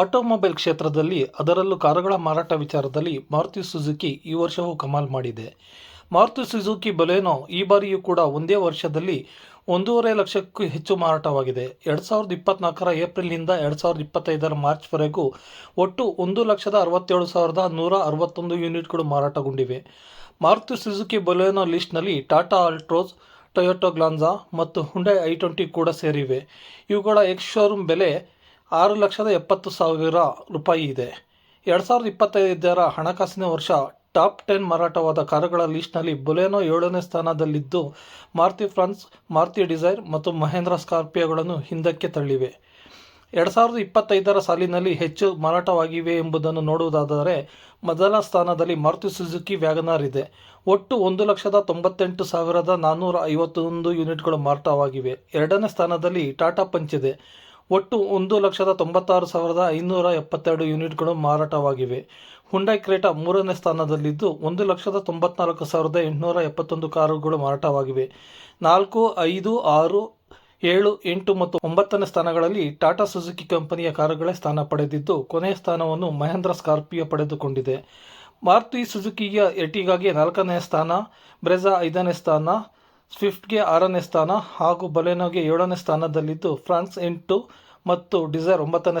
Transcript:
Automobile ಕ್ಷೇತ್ರದಲ್ಲಿ ಅದರಲ್ಲೂ ಕಾರುಗಳ ಮಾರಾಟ ವಿಚಾರದಲ್ಲಿ ಮಾರುತಿ ಸುಜುಕಿ ಈ ವರ್ಷವೂ ಕಮಾಲ್ ಮಾಡಿದೆ. ಮಾರುತಿ ಸುಜುಕಿ ಬಲೆನೋ ಈ ಬಾರಿಯೂ ಕೂಡ ಒಂದೇ ವರ್ಷದಲ್ಲಿ ಒಂದೂವರೆ ಲಕ್ಷಕ್ಕೂ ಹೆಚ್ಚು ಮಾರಾಟವಾಗಿದೆ. ಎರಡು ಸಾವಿರದ ಇಪ್ಪತ್ನಾಲ್ಕರ ಏಪ್ರಿಲ್ನಿಂದ ಎರಡು ಸಾವಿರದ ಇಪ್ಪತ್ತೈದರ ಮಾರ್ಚ್ವರೆಗೂ ಒಟ್ಟು ಒಂದು ಲಕ್ಷದ ಅರವತ್ತೇಳು ಸಾವಿರದ ನೂರ ಅರವತ್ತೊಂದು ಯೂನಿಟ್ಗಳು ಮಾರಾಟಗೊಂಡಿವೆ. ಮಾರುತಿ ಸುಜುಕಿ ಬೊಲೆನೋ ಲಿಸ್ಟ್ನಲ್ಲಿ ಟಾಟಾ ಅಲ್ಟ್ರೋಸ್ ಟೊಯೋಟೋ ಗ್ಲಾನ್ಸಾ ಮತ್ತು ಹುಂಡೈ ಐ ಟ್ವೆಂಟಿ ಕೂಡ ಸೇರಿವೆ. ಇವುಗಳ ಎಕ್ಸ್ ಶೋರೂಮ್ ಬೆಲೆ ಆರು ಲಕ್ಷದ ಎಪ್ಪತ್ತು ಸಾವಿರ ರೂಪಾಯಿ ಇದೆ. ಎರಡು ಸಾವಿರದ ಇಪ್ಪತ್ತೈದರ ಹಣಕಾಸಿನ ವರ್ಷ ಟಾಪ್ ಟೆನ್ ಮಾರಾಟವಾದ ಕಾರುಗಳ ಲಿಸ್ಟ್ನಲ್ಲಿ ಬೊಲೆನೋ ಏಳನೇ ಸ್ಥಾನದಲ್ಲಿದ್ದು, ಮಾರುತಿ ಫ್ರಾನ್ಸ್, ಮಾರುತಿ ಡಿಸೈರ್ ಮತ್ತು ಮಹೇಂದ್ರ ಸ್ಕಾರ್ಪಿಯೋಗಳನ್ನು ಹಿಂದಕ್ಕೆ ತಳ್ಳಿವೆ. ಎರಡು ಸಾವಿರದ ಇಪ್ಪತ್ತೈದರ ಸಾಲಿನಲ್ಲಿ ಹೆಚ್ಚು ಮಾರಾಟವಾಗಿವೆ ಎಂಬುದನ್ನು ನೋಡುವುದಾದರೆ, ಮೊದಲ ಸ್ಥಾನದಲ್ಲಿ ಮಾರುತಿ ಸುಜುಕಿ ವ್ಯಾಗನಾರ್ ಇದೆ. ಒಟ್ಟು ಒಂದು ಲಕ್ಷದ ತೊಂಬತ್ತೆಂಟು ಸಾವಿರದ ನಾನ್ನೂರ ಐವತ್ತೊಂದು ಯೂನಿಟ್ಗಳು ಮಾರಾಟವಾಗಿವೆ. ಎರಡನೇ ಸ್ಥಾನದಲ್ಲಿ ಟಾಟಾ ಪಂಚ್ ಇದೆ. ಒಟ್ಟು ಒಂದು ಲಕ್ಷದ ತೊಂಬತ್ತಾರು ಸಾವಿರದ ಐನೂರ ಎಪ್ಪತ್ತೆರಡು ಯೂನಿಟ್ಗಳು ಮಾರಾಟವಾಗಿವೆ. ಹುಂಡೈ ಕ್ರೇಟಾ ಮೂರನೇ ಸ್ಥಾನದಲ್ಲಿದ್ದು ಒಂದು ಲಕ್ಷದ ತೊಂಬತ್ನಾಲ್ಕು ಸಾವಿರದ ಎಂಟುನೂರ ಎಪ್ಪತ್ತೊಂದು ಕಾರುಗಳು ಮಾರಾಟವಾಗಿವೆ. ನಾಲ್ಕು, ಐದು, ಆರು, ಏಳು, ಎಂಟು ಮತ್ತು ಒಂಬತ್ತನೇ ಸ್ಥಾನಗಳಲ್ಲಿ ಟಾಟಾ ಸುಜುಕಿ ಕಂಪನಿಯ ಕಾರುಗಳೇ ಸ್ಥಾನ ಪಡೆದಿದ್ದು, ಕೊನೆಯ ಸ್ಥಾನವನ್ನು ಮಹೇಂದ್ರ ಸ್ಕಾರ್ಪಿಯೋ ಪಡೆದುಕೊಂಡಿದೆ. ಮಾರುತಿ ಸುಜುಕಿಯ ಎಟಿಗಾಗಿ ನಾಲ್ಕನೇ ಸ್ಥಾನ ಬ್ರೆಜಾ ಐದನೇ ಸ್ಥಾನ ಸ್ವಿಫ್ಟ್ಗೆ ಆರನೇ ಸ್ಥಾನ ಹಾಗೂ ಬಲೆನೋಗೆ ಏಳನೇ ಸ್ಥಾನದಲ್ಲಿದ್ದು ಫ್ರಾನ್ಸ್ ಎಂಟು ಮತ್ತು ಡಿಸೈರ್ ಒಂಬತ್ತನೇ